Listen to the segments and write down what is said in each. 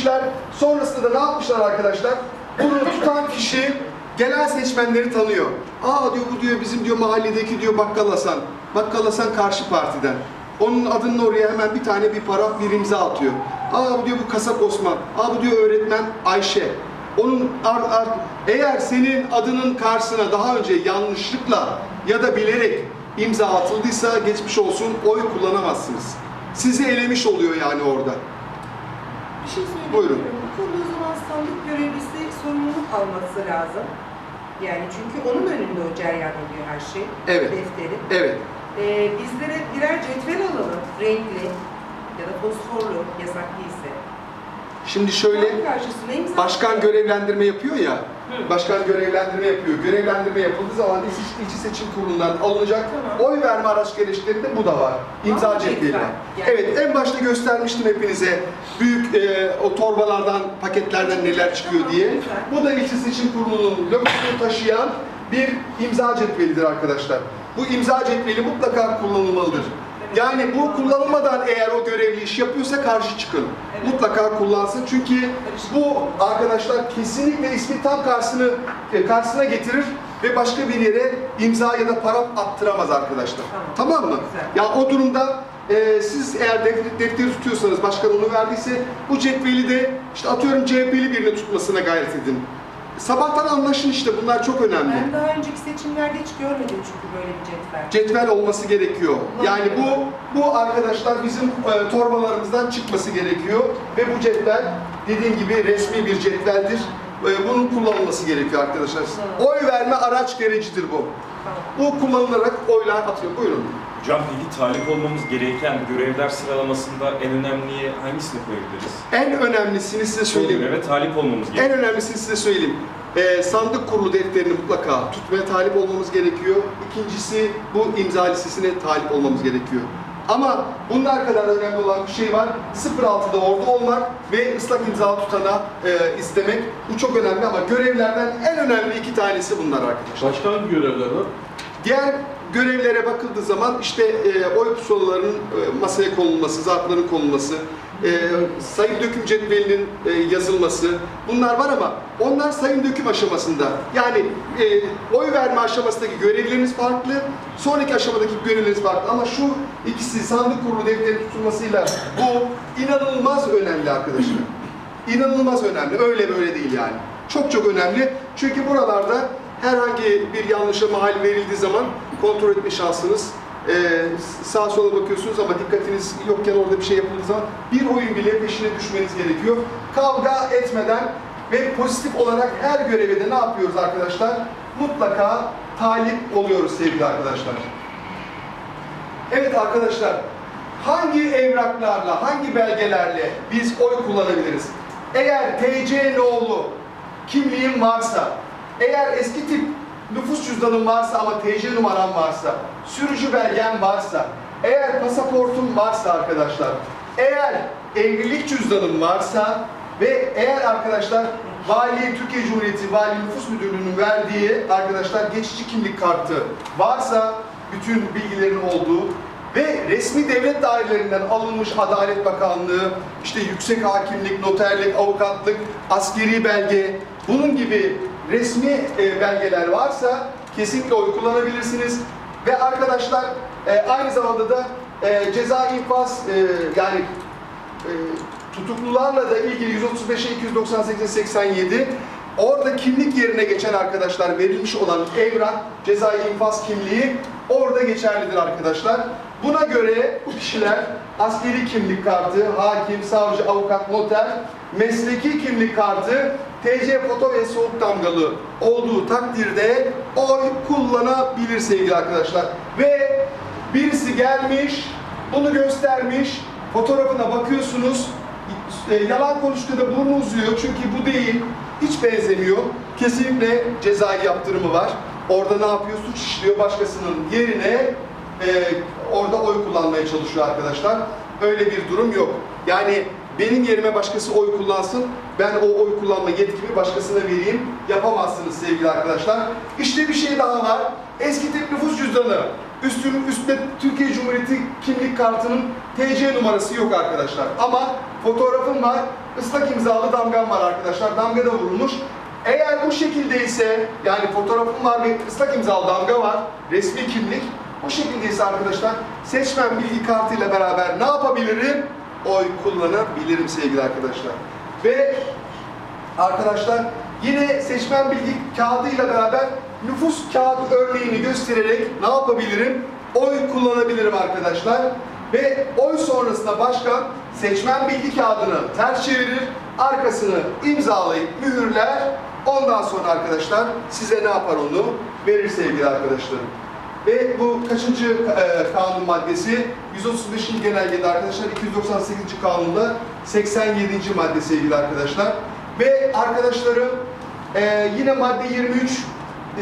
getirmişler. Sonrasında da ne yapmışlar arkadaşlar? Bunu tutan kişi genel seçmenleri tanıyor. Aa diyor bu diyor bizim diyor mahalledeki diyor Bakkal Hasan. Bakkal Hasan karşı partiden. Onun adının oraya hemen bir tane bir paraf bir imza atıyor. Aa bu diyor bu kasap Osman. Aa bu diyor öğretmen Ayşe. Onun ar, ar, eğer senin adının karşısına daha önce yanlışlıkla ya da bilerek imza atıldıysa geçmiş olsun oy kullanamazsınız. Sizi elemiş oluyor yani orada. Bir şey söyleyeyim. Buyurun. Bu konuda o zaman sandık görevlisi sorumluluk alması lazım. Yani çünkü onun önünde o cereyan oluyor her şey. Evet. Defteri. Evet. Ee, bizlere birer cetvel alalım. Renkli ya da fosforlu yasak değilse. Şimdi şöyle başkan görevlendirme yapıyor ya. Başkan görevlendirme yapıyor. Görevlendirme yapıldığı zaman İlçe Seçim Kurulu'ndan alınacak oy verme araç gereçlerinde bu da var. İmza. Yani- Evet en başta göstermiştim hepinize büyük e, o torbalardan paketlerden neler çıkıyor diye. Bu da İlçe Seçim Kurulu'nun logosunu taşıyan bir imza cetvelidir arkadaşlar. Bu imza cetveli mutlaka kullanılmalıdır. Yani bu kullanılmadan eğer o görevli iş yapıyorsa karşı çıkın. Evet. Mutlaka kullansın çünkü bu arkadaşlar kesinlikle ismi tam karşısını e, karşısına getirir ve başka bir yere imza ya da para attıramaz arkadaşlar. Tamam. Tamam, mı? Güzel. Ya o durumda e, siz eğer defter, defteri tutuyorsanız başkan onu verdiyse bu cetveli de işte atıyorum CHP'li birine tutmasına gayret edin. Sabahtan anlaşın işte bunlar çok önemli. Ben daha önceki seçimlerde hiç görmedim çünkü böyle bir cetvel. Cetvel olması gerekiyor. Yani bu bu arkadaşlar bizim e, torbalarımızdan çıkması gerekiyor ve bu cetvel dediğim gibi resmi bir cetveldir. E, bunun kullanılması gerekiyor arkadaşlar. Oy verme araç gerecidir bu. Bu kullanılarak oylar atıyor. Buyurun. Hocam peki talip olmamız gereken görevler sıralamasında en önemliye hangisini koyabiliriz? En önemlisini size söyleyeyim. göreve talip olmamız En gerekiyor. önemlisini size söyleyeyim. Ee, sandık kurulu defterini mutlaka tutmaya talip olmamız gerekiyor. İkincisi bu imza listesine talip olmamız gerekiyor. Ama bunlar kadar önemli olan bir şey var. 06'da orada olmak ve ıslak imza tutana e, istemek. Bu çok önemli ama görevlerden en önemli iki tanesi bunlar arkadaşlar. Başka hangi görevler var? Diğer görevlere bakıldığı zaman işte e, oy pusulalarının e, masaya konulması, zarfların konulması, e, sayım döküm cetvelinin e, yazılması bunlar var ama onlar sayım döküm aşamasında. Yani e, oy verme aşamasındaki görevleriniz farklı, sonraki aşamadaki görevleriniz farklı ama şu ikisi sandık kurulu defteri tutulmasıyla bu inanılmaz önemli arkadaşlar. İnanılmaz önemli. Öyle böyle değil yani. Çok çok önemli. Çünkü buralarda herhangi bir yanlışa mahal verildiği zaman kontrol etme şansınız e, sağa sola bakıyorsunuz ama dikkatiniz yokken orada bir şey yapıldığı zaman bir oyun bile peşine düşmeniz gerekiyor. Kavga etmeden ve pozitif olarak her göreve de ne yapıyoruz arkadaşlar? Mutlaka talip oluyoruz sevgili arkadaşlar. Evet arkadaşlar, hangi evraklarla, hangi belgelerle biz oy kullanabiliriz? Eğer TC nolu kimliğin varsa, eğer eski tip nüfus cüzdanın varsa ama TC numaran varsa, sürücü belgen varsa, eğer pasaportun varsa arkadaşlar, eğer evlilik cüzdanın varsa ve eğer arkadaşlar Vali Türkiye Cumhuriyeti Vali Nüfus Müdürlüğü'nün verdiği arkadaşlar geçici kimlik kartı varsa bütün bilgilerin olduğu ve resmi devlet dairelerinden alınmış Adalet Bakanlığı, işte yüksek hakimlik, noterlik, avukatlık, askeri belge, bunun gibi resmi e, belgeler varsa kesinlikle oy kullanabilirsiniz. Ve arkadaşlar e, aynı zamanda da e, ceza infaz e, yani e, tutuklularla da ilgili 135'e 298'e 87 orada kimlik yerine geçen arkadaşlar verilmiş olan evrak cezai infaz kimliği orada geçerlidir arkadaşlar. Buna göre bu kişiler askeri kimlik kartı, hakim, savcı, avukat, noter, mesleki kimlik kartı, TC foto ve soğuk damgalı olduğu takdirde oy kullanabilir sevgili arkadaşlar. Ve birisi gelmiş, bunu göstermiş, fotoğrafına bakıyorsunuz, e, yalan konuştuğu da burnu uzuyor çünkü bu değil, hiç benzemiyor. Kesinlikle cezai yaptırımı var. Orada ne yapıyor? Suç işliyor başkasının yerine e, orada oy kullanmaya çalışıyor arkadaşlar. Öyle bir durum yok. Yani benim yerime başkası oy kullansın, ben o oy kullanma yetkimi başkasına vereyim. Yapamazsınız sevgili arkadaşlar. İşte bir şey daha var. Eski tip nüfus cüzdanı. Üstünün üstte Türkiye Cumhuriyeti kimlik kartının TC numarası yok arkadaşlar. Ama fotoğrafım var. ıslak imzalı damgam var arkadaşlar. Damga da vurulmuş. Eğer bu şekildeyse yani fotoğrafım var ve ıslak imzalı damga var. Resmi kimlik. Bu şekildeyse arkadaşlar seçmen bilgi kartıyla beraber ne yapabilirim? Oy kullanabilirim sevgili arkadaşlar. Ve arkadaşlar yine seçmen bilgi kağıdıyla beraber nüfus kağıdı örneğini göstererek ne yapabilirim? Oy kullanabilirim arkadaşlar. Ve oy sonrasında başkan seçmen bilgi kağıdını ters çevirir, arkasını imzalayıp mühürler. Ondan sonra arkadaşlar size ne yapar onu? Verir sevgili arkadaşlarım. Ve bu kaçıncı e, kanun maddesi? 135. genelgede arkadaşlar 298. kanunda 87. madde sevgili arkadaşlar. Ve arkadaşlarım e, yine madde 23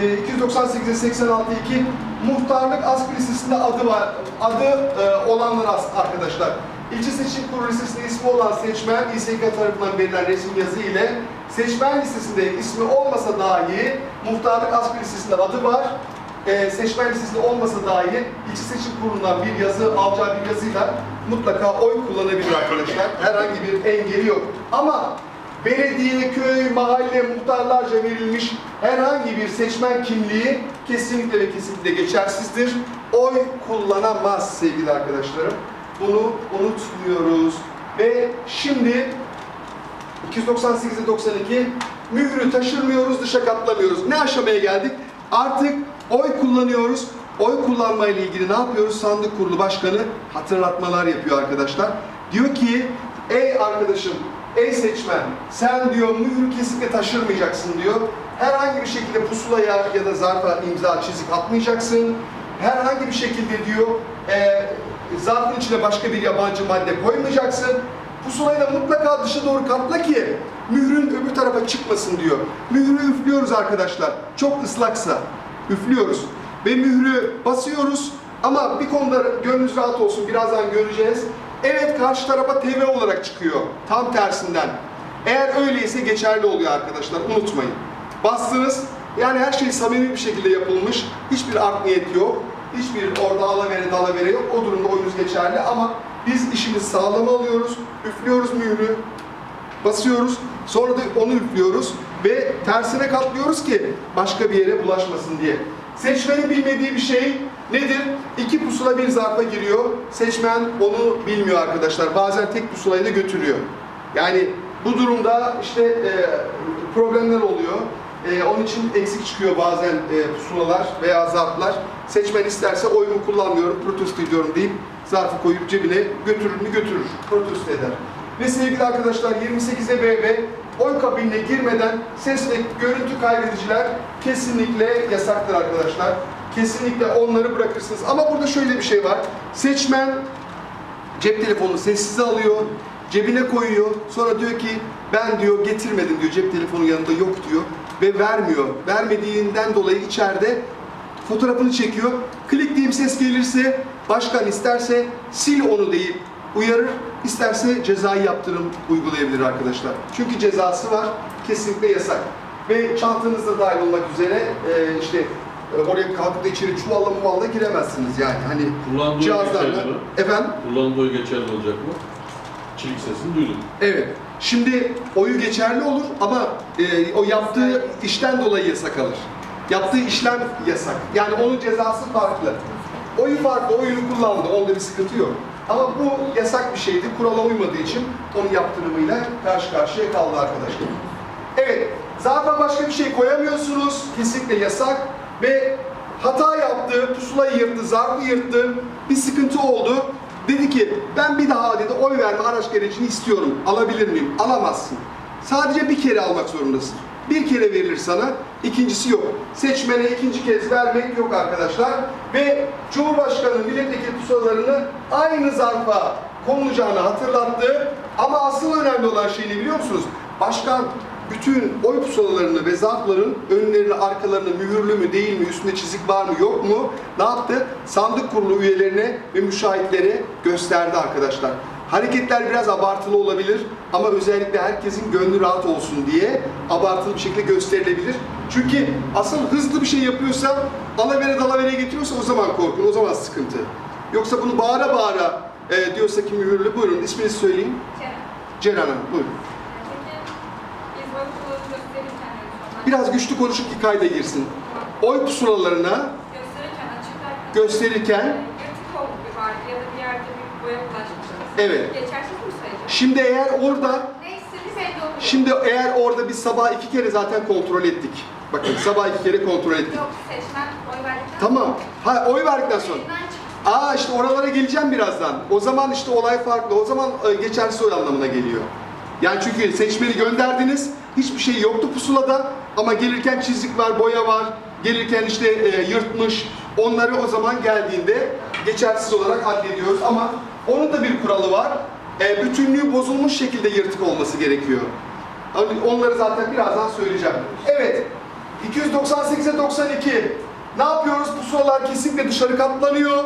e, 298'e 86 2 muhtarlık asgari listesinde adı var. Adı e, olanlar arkadaşlar. İlçe Seçim Kurulu listesinde ismi olan seçmen İSK tarafından verilen resmi yazı ile seçmen listesinde ismi olmasa dahi muhtarlık asgari listesinde adı var e, seçmen listesinde olmasa dahi ilçe seçim kurulundan bir yazı alacağı bir yazıyla mutlaka oy kullanabilir arkadaşlar. Herhangi bir engeli yok. Ama belediye, köy, mahalle, muhtarlarca verilmiş herhangi bir seçmen kimliği kesinlikle ve kesinlikle geçersizdir. Oy kullanamaz sevgili arkadaşlarım. Bunu unutmuyoruz. Ve şimdi 298'e 92 mührü taşırmıyoruz, dışa katlamıyoruz. Ne aşamaya geldik? Artık oy kullanıyoruz. Oy kullanma ile ilgili ne yapıyoruz? Sandık Kurulu Başkanı hatırlatmalar yapıyor arkadaşlar. Diyor ki, ey arkadaşım, ey seçmen, sen diyor mührü kesinlikle taşırmayacaksın diyor. Herhangi bir şekilde pusulaya ya da zarfa imza çizik atmayacaksın. Herhangi bir şekilde diyor, e, zarfın içine başka bir yabancı madde koymayacaksın. Pusulayı da mutlaka dışa doğru katla ki mührün öbür tarafa çıkmasın diyor. Mührü üflüyoruz arkadaşlar. Çok ıslaksa üflüyoruz. Ve mührü basıyoruz. Ama bir konuda gönlünüz rahat olsun. Birazdan göreceğiz. Evet karşı tarafa TV olarak çıkıyor. Tam tersinden. Eğer öyleyse geçerli oluyor arkadaşlar. Unutmayın. Bastınız. Yani her şey samimi bir şekilde yapılmış. Hiçbir art niyet yok. Hiçbir orada alavere dalavere yok. O durumda oyunuz geçerli ama biz işimizi sağlama alıyoruz. Üflüyoruz mührü. Basıyoruz. Sonra da onu üflüyoruz. Ve tersine katlıyoruz ki başka bir yere bulaşmasın diye. Seçmenin bilmediği bir şey nedir? İki pusula bir zarfa giriyor. Seçmen onu bilmiyor arkadaşlar. Bazen tek pusulayı da götürüyor. Yani bu durumda işte e, problemler oluyor. E, onun için eksik çıkıyor bazen e, pusulalar veya zarflar. Seçmen isterse oyumu kullanmıyorum, protesto ediyorum deyip zarfı koyup cebine götürür mü götürür, protesto eder. Ve sevgili arkadaşlar 28'e BB oy kabinine girmeden ses ve görüntü kaydediciler kesinlikle yasaktır arkadaşlar. Kesinlikle onları bırakırsınız. Ama burada şöyle bir şey var. Seçmen cep telefonunu sessize alıyor, cebine koyuyor. Sonra diyor ki ben diyor getirmedim diyor cep telefonu yanında yok diyor ve vermiyor. Vermediğinden dolayı içeride fotoğrafını çekiyor. Klik diyeyim ses gelirse başkan isterse sil onu deyip uyarır. isterse cezai yaptırım uygulayabilir arkadaşlar. Çünkü cezası var. Kesinlikle yasak. Ve çantanızda dahil olmak üzere e, işte e, oraya kalkıp da içeri çuvalla muvalla giremezsiniz yani. Hani Kullandığı cihazlarla. geçerli mi? Efendim? Kullandığı geçerli olacak mı? Çelik sesini duydum. Evet. Şimdi oyu geçerli olur ama e, o yaptığı işten dolayı yasak alır. Yaptığı işlem yasak. Yani onun cezası farklı. Oyu farklı, oyunu kullandı. Onda bir sıkıntı yok. Ama bu yasak bir şeydi. Kurala uymadığı için onun yaptırımıyla karşı karşıya kaldı arkadaşlar. Evet, zaten başka bir şey koyamıyorsunuz. Kesinlikle yasak. Ve hata yaptı, pusulayı yırttı, zarfı yırttı. Bir sıkıntı oldu. Dedi ki ben bir daha dedi oy verme araç gerecini istiyorum. Alabilir miyim? Alamazsın. Sadece bir kere almak zorundasın. Bir kere verilir sana, ikincisi yok. Seçmene ikinci kez vermek yok arkadaşlar. Ve Cumhurbaşkanı milletvekili pusulalarını aynı zarfa konulacağını hatırlattı. Ama asıl önemli olan şey ne biliyor musunuz? Başkan bütün oy pusulalarını ve zarfların önlerini, arkalarını mühürlü mü değil mi, üstünde çizik var mı yok mu ne yaptı? Sandık kurulu üyelerine ve müşahitlere gösterdi arkadaşlar. Hareketler biraz abartılı olabilir ama özellikle herkesin gönlü rahat olsun diye abartılı bir şekilde gösterilebilir. Çünkü asıl hızlı bir şey yapıyorsa, alavere dalavere getiriyorsa o zaman korkun, o zaman sıkıntı. Yoksa bunu bağıra bağıra e, diyorsa kim mühürlü, buyurun isminizi söyleyin. Ceren. Ceren Hanım, buyurun. Biraz güçlü konuşup ki kayda girsin. Oy pusulalarına gösterirken, açıklar, gösterirken ya oldu bir var ya da bir yerde bir boya bulaşmış Evet. Mi şimdi eğer orada şimdi eğer orada biz sabah iki kere zaten kontrol ettik. Bakın sabah iki kere kontrol ettik. Yok seçmen oy verdikten Tamam. Ha oy verdikten sonra. Elinden çıktı. Aa işte oralara geleceğim birazdan. O zaman işte olay farklı. O zaman e, geçersiz oy anlamına geliyor. Yani çünkü seçmeni gönderdiniz. Hiçbir şey yoktu pusulada ama gelirken çizik var, boya var. Gelirken işte e, yırtmış. Onları o zaman geldiğinde geçersiz olarak addediyoruz ama onun da bir kuralı var. E, bütünlüğü bozulmuş şekilde yırtık olması gerekiyor. Hani Onları zaten birazdan söyleyeceğim. Evet. 298'e 92. Ne yapıyoruz? Pusulalar kesinlikle dışarı katlanıyor.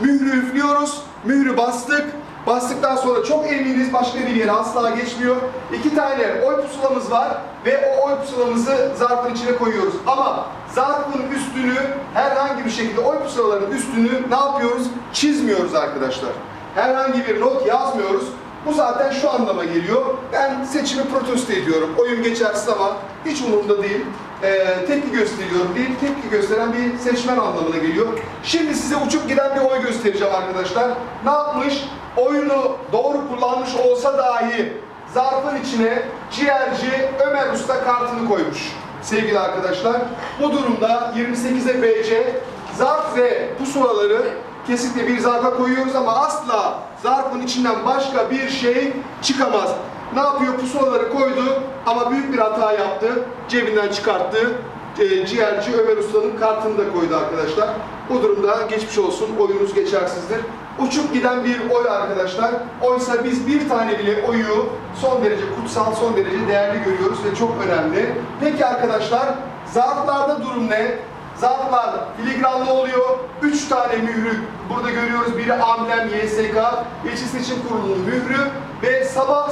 Mührü üflüyoruz. Mührü bastık. Bastıktan sonra çok eminiz başka bir yere asla geçmiyor. İki tane oy pusulamız var ve o oy pusulamızı zarfın içine koyuyoruz. Ama zarfın üstünü herhangi bir şekilde oy pusulaların üstünü ne yapıyoruz? Çizmiyoruz arkadaşlar. Herhangi bir not yazmıyoruz. Bu zaten şu anlama geliyor. Ben seçimi protesto ediyorum. Oyun geçersiz ama hiç umurumda değil. Ee, tepki gösteriyorum değil. Tepki gösteren bir seçmen anlamına geliyor. Şimdi size uçup giden bir oy göstereceğim arkadaşlar. Ne yapmış? Oyunu doğru kullanmış olsa dahi zarfın içine ciğerci Ömer Usta kartını koymuş. Sevgili arkadaşlar. Bu durumda 28'e BC zarf ve pusulaları kesinlikle bir zarfa koyuyoruz ama asla zarfın içinden başka bir şey çıkamaz. Ne yapıyor? Pusulaları koydu ama büyük bir hata yaptı. Cebinden çıkarttı. E, ciğerci Ömer Usta'nın kartını da koydu arkadaşlar. Bu durumda geçmiş olsun. Oyunuz geçersizdir. Uçup giden bir oy arkadaşlar. Oysa biz bir tane bile oyu son derece kutsal, son derece değerli görüyoruz ve çok önemli. Peki arkadaşlar zarflarda durum ne? Zarflar filigranlı oluyor. Üç tane mührü burada görüyoruz. Biri amblem YSK, İlçe Seçim Kurulu'nun mührü ve sabah